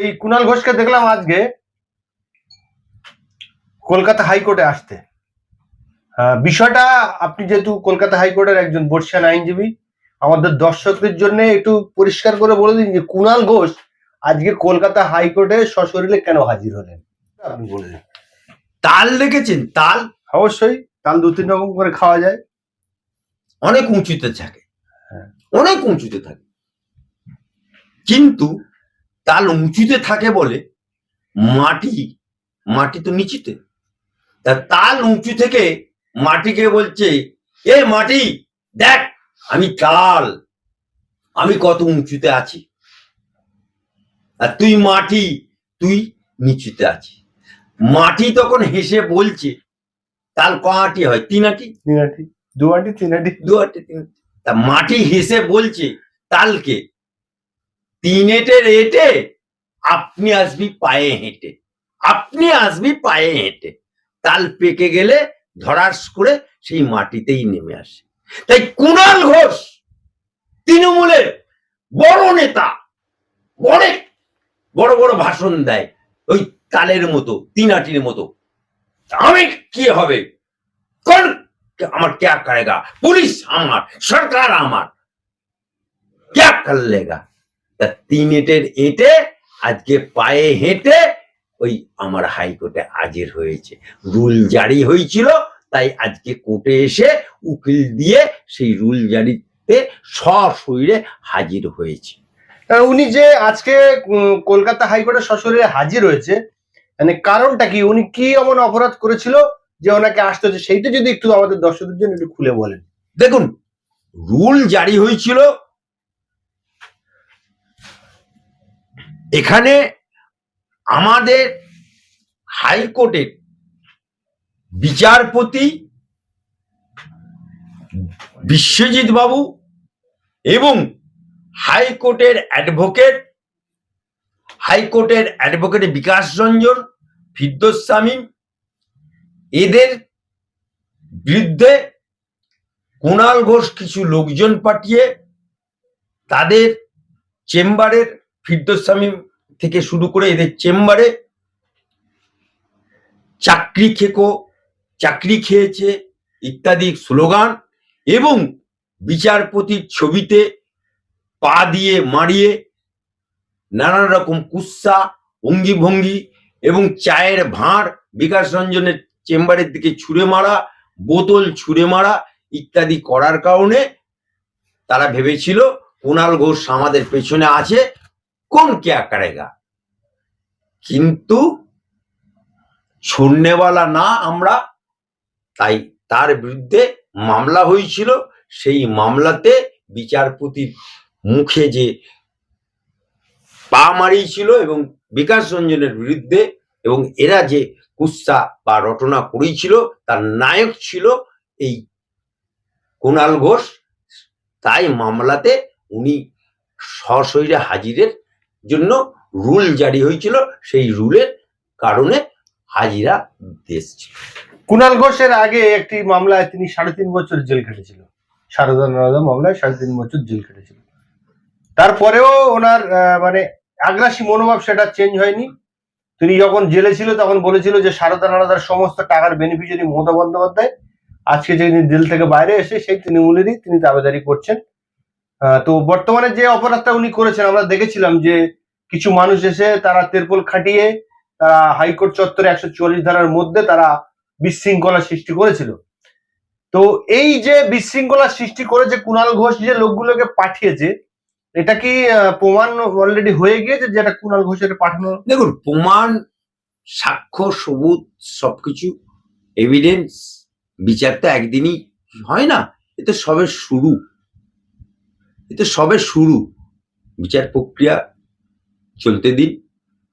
এই কুনাল ঘোষকে দেখলাম আজকে কলকাতা হাইকোর্টে আসতে। বিষয়টা আপনি যেহেতু কলকাতা হাইকোর্টের একজন বর্ষিয়ান আইনজীবী আমাদের দর্শকদের জন্য একটু পরিষ্কার করে বলে দিন যে কুনাল ঘোষ আজকে কলকাতা হাইকোর্টে সশরীরে কেন হাজির হলেন? আপনি বলে দিন। তাল দেখেছেন তাল? অবশ্যই তাল দু তিন রকম করে খাওয়া যায়। অনেক উঁচুতে থাকে। হ্যাঁ। অনেক উঁচুতে থাকে। কিন্তু তাল উঁচুতে থাকে বলে মাটি মাটি তো নিচুতে। তা তাল উঁচু থেকে মাটিকে বলছে এ মাটি দেখ আমি তাল আমি কত উঁচুতে আছি। আর তুই মাটি তুই নিচুতে আছি মাটি তখন হেসে বলছে তাল কটি হয় তিন আটি? তিন আটি দু আটি তিন আটি। দু আটে তিন তা মাটি হেসে বলছে তালকে তিন হেঁটে রেটে আপনি আসবি পায়ে হেঁটে আপনি আসবি পায়ে হেঁটে তাল পেকে গেলে ধরাস করে সেই মাটিতেই নেমে আসে। তাই কুণাল ঘোষ, তৃণমূলের বড় নেতা বড় বড় বড় ভাষণ দেয়, ওই তালের মতো, তিনাটির মতো। আমি কি হবে? কোন? আমার কে করেগা পুলিশ আমার, সরকার আমার। ক্যা কর লেগা তা তিন এটের এটে আজকে পায়ে হেঁটে ওই আমার হাইকোর্টে হাজির হয়েছে। রুল জারি হয়েছিল তাই আজকে কোর্টে এসে উকিল দিয়ে সেই রুল জারিতে সশরীরে হাজির হয়েছে। উনি যে আজকে কলকাতা হাইকোর্টে সশরীরে হাজির হয়েছে মানে কারণটা কি? উনি কি এমন অপরাধ করেছিল যে ওনাকে আসতে হচ্ছে সেইটা যদি একটু আমাদের দর্শকদের জন্য একটু খুলে বলেন। দেখুন রুল জারি হয়েছিল এখানে আমাদের হাইকোর্টের বিচারপতি বিশ্বজিৎ বাবু এবং হাইকোর্টের অ্যাডভোকেট হাইকোর্টের অ্যাডভোকেট বিকাশ রঞ্জন, ফিরদোস শামীম, এদের বিরুদ্ধে কুণাল ঘোষ কিছু লোকজন পাঠিয়ে তাদের চেম্বারের ফিরদোস শামীম থেকে শুরু করে এদের চেম্বারে চাকরি খেকো, চাকরি খেয়েছে ইত্যাদি স্লোগান এবং বিচারপতির ছবিতে পা দিয়ে মারিয়ে নানান রকম কুৎসা অঙ্গি ভঙ্গি এবং চায়ের ভাঁড় বিকাশ রঞ্জনের চেম্বারের দিকে ছুঁড়ে মারা, বোতল ছুঁড়ে মারা ইত্যাদি করার কারণে তারা ভেবেছিল, কুণাল ঘোষ আমাদের পেছনে আছে কোন কেয়া কারেগা কিন্তু ছড়নেওয়ালা না আমরা, তাই তার বিরুদ্ধে মামলা হয়েছিল। সেই মামলাতে বিচারপতির মুখে যে পা মারিয়েছিল এবং বিকাশ রঞ্জনের বিরুদ্ধে এবং এরা যে কুৎসা বা রটনা করেছিল, তার নায়ক ছিল এই কুণাল ঘোষ। তাই মামলাতে উনি সশরীরে হাজিরের জন্য রুল জারি হয়েছিল, সেই রুলের কারণে হাজিরা দেশ ছিল। কুণাল ঘোষের আগে একটি মামলায় তিনি সাড়ে তিন বছর জেল খেটেছিল সারদা নারদা মামলায় সাড়ে তিন বছর জেল খেটেছিল তারপরেও ওনার মানে আগ্রাসী মনোভাব সেটা চেঞ্জ হয়নি। তিনি যখন জেলে ছিল, তখন বলেছিল যে সারদা নারদার সমস্ত টাকার বেনিফিশিয়ারি মমতা বন্দ্যোপাধ্যায়। আজকে যে তিনি জেল থেকে বাইরে এসে সেই তৃণমূলেরই তিনি দাবেদারি করছেন। তো বর্তমানে যে অপরাধটা উনি করেছেন, আমরা দেখেছিলাম যে কিছু মানুষ এসে তারা তেরপোল খাটিয়ে তারা হাইকোর্ট চত্বরে একশো চুয়াল্লিশ ধারার মধ্যে তারা বিশৃঙ্খলা সৃষ্টি করেছিল। তো এই যে বিশৃঙ্খলা সৃষ্টি করে যে কুণাল ঘোষ যে লোকগুলোকে পাঠিয়েছে, এটা কি প্রমাণ অলরেডি হয়ে গিয়েছে যেটা কুণাল ঘোষের পাঠানো? দেখুন, প্রমাণ, সাক্ষ্য, সবুজ, সবকিছু এভিডেন্স বিচার তো একদিনই হয় না এতে সবে শুরু। এতে সবে শুরু। বিচার প্রক্রিয়া চলতে দিন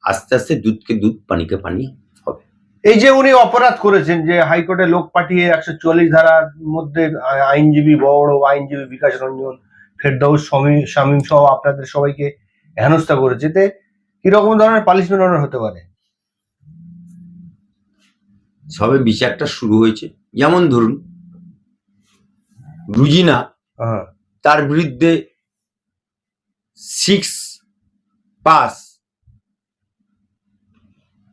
আস্তে আস্তে দুধকে দুধ পানিকে পানি হবে। এই যে উনি অপরাধ করেছেন যে হাইকোর্টে লোক পাঠিয়ে একশো চুয়াল্লিশ ধারার মধ্যে আইনজীবী বড় আইনজীবী বিকাশ রঞ্জন ফেরদাউস শামীম শামীম সহ আপনাদের সবাইকে হেনস্থা করেছে। এতে কীরকম ধরনের পালিশমেন্ট অর্ডার হতে পারে? সবে বিচারটা শুরু হয়েছে। যেমন ধরুন রুজিনা হ্যাঁ। তার বিরুদ্ধে সিক্স পাস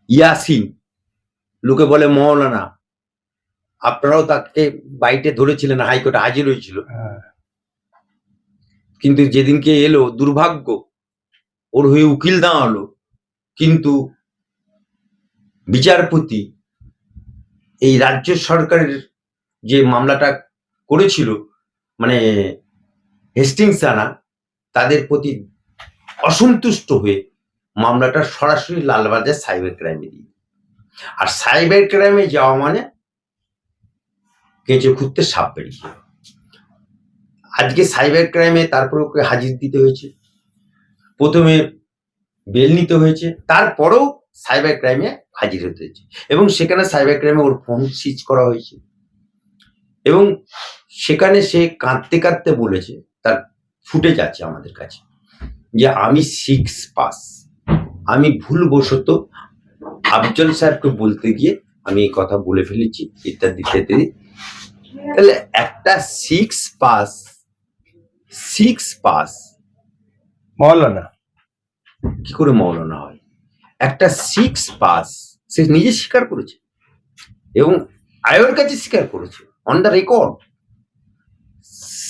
ইয়াসিন লোকে বলে মৌলানা আপনারাও তাকে বাইটে ধরেছিলেন হাইকোর্টে হাজির হয়েছিল। হ্যাঁ। কিন্তু যেদিনকে এলো দুর্ভাগ্য ওর হয়ে উকিল দাঁড়াল। কিন্তু বিচারপতি এই রাজ্য সরকারের যে মামলাটা করেছিল মানে হেস্টিংস আনা তাদের প্রতি অসন্তুষ্ট হয়ে মামলাটা সরাসরি লালবাজার সাইবার ক্রাইমে দিয়ে আর সাইবার ক্রাইমে যাওয়া মানে কেঁচে খুঁজতে সাপ বেরিয়ে আজকে সাইবার ক্রাইমে তারপরে ওকে হাজির দিতে হয়েছে। প্রথমে বেল নিতে হয়েছে, তারপরেও সাইবার ক্রাইমে হাজির হতে হয়েছে। এবং সেখানে সাইবার ক্রাইমে ওর ফোন সিজ করা হয়েছে। এবং সেখানে সে কাঁদতে কাঁদতে বলেছে তার ফুটেজ আছে আমাদের কাছে যে আমি সিক্স পাস আমি ভুলবশত আফজল স্যারকে বলতে গিয়ে আমি এই কথা বলে ফেলেছি ইত্যাদি ইত্যাদি। তাহলে একটা সিক্স পাস সিক্স পাস মৌলানা। কি করে মৌলানা হয়? একটা সিক্স পাস সে নিজে স্বীকার করেছে এবং আয়োর কাছে স্বীকার করেছে অন দ্য রেকর্ড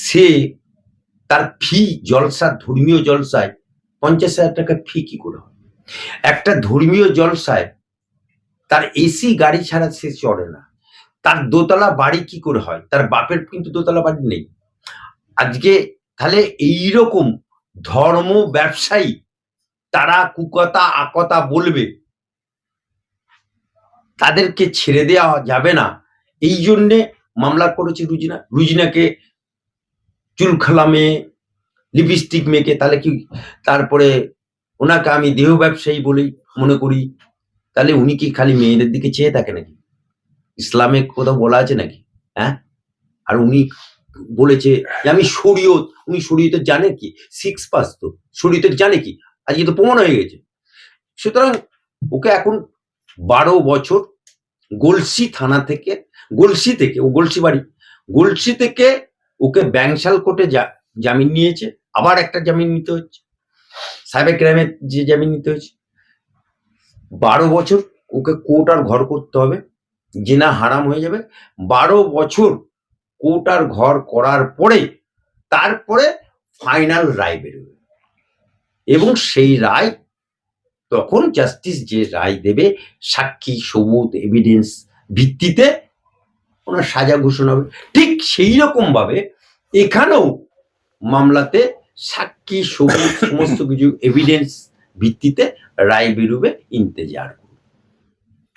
সে তার ফি জলসা, ধর্মীয় জলসায় পঞ্চাশ হাজার টাকা ফি কি করে হয়? একটা ধর্মীয় জলসায় তার এসি গাড়ি ছাড়া সে চড়ে না। তার দোতলা বাড়ি কি করে হয়? তার বাপের কিন্তু দোতলা বাড়ি নেই। আজকে তাহলে এইরকম ধর্ম ব্যবসায়ী তারা কুকথা আকতা বলবে, তাদেরকে ছেড়ে দেওয়া যাবে না। এই জন্যে মামলা করেছে রুজিনা। রুজিনাকে চুল মেয়ে লিপস্টিক মেয়েকে তাহলে কি তারপরে ওনাকে আমি দেহ ব্যবসায়ী বলেই মনে করি। তাহলে উনি কি খালি মেয়েদের দিকে চেয়ে থাকে নাকি? ইসলামে কোথাও বলা আছে নাকি? হ্যাঁ? আর উনি বলেছে যে, আমি শরীয়ত উনি শরীয়তে জানে কি? সিক্স পাস তো। শরীয়তে জানে কি? আজকে তো প্রমাণ হয়ে গেছে। সুতরাং ওকে এখন বারো বছর গলসি থানা থেকে, গলসি থেকে, ও গলসি বাড়ি, গলসি থেকে ওকে ব্যাংশাল কোর্টে জামিন নিয়েছে, আবার একটা জামিন নিতে হচ্ছে। সাইবার ক্রাইমে যে জামিন নিতে হচ্ছে। বারো বছর ওকে কোর্ট আর ঘর করতে হবে জেনা হারাম হয়ে যাবে। বারো বছর কোর্ট আর ঘর করার পরে, তারপরে ফাইনাল রায় বেরোবে। এবং সেই রায়, তখন জাস্টিস যে রায় দেবে, সাক্ষী, সবুত এভিডেন্স ভিত্তিতে ওনার সাজা ঘোষণা হবে। ঠিক সেই রকম ভাবে এখানেও মামলাতে সাক্ষী, সবুজ, সমস্ত কিছু এভিডেন্স ভিত্তিতে রায় বেরোবে ইন্তেজার।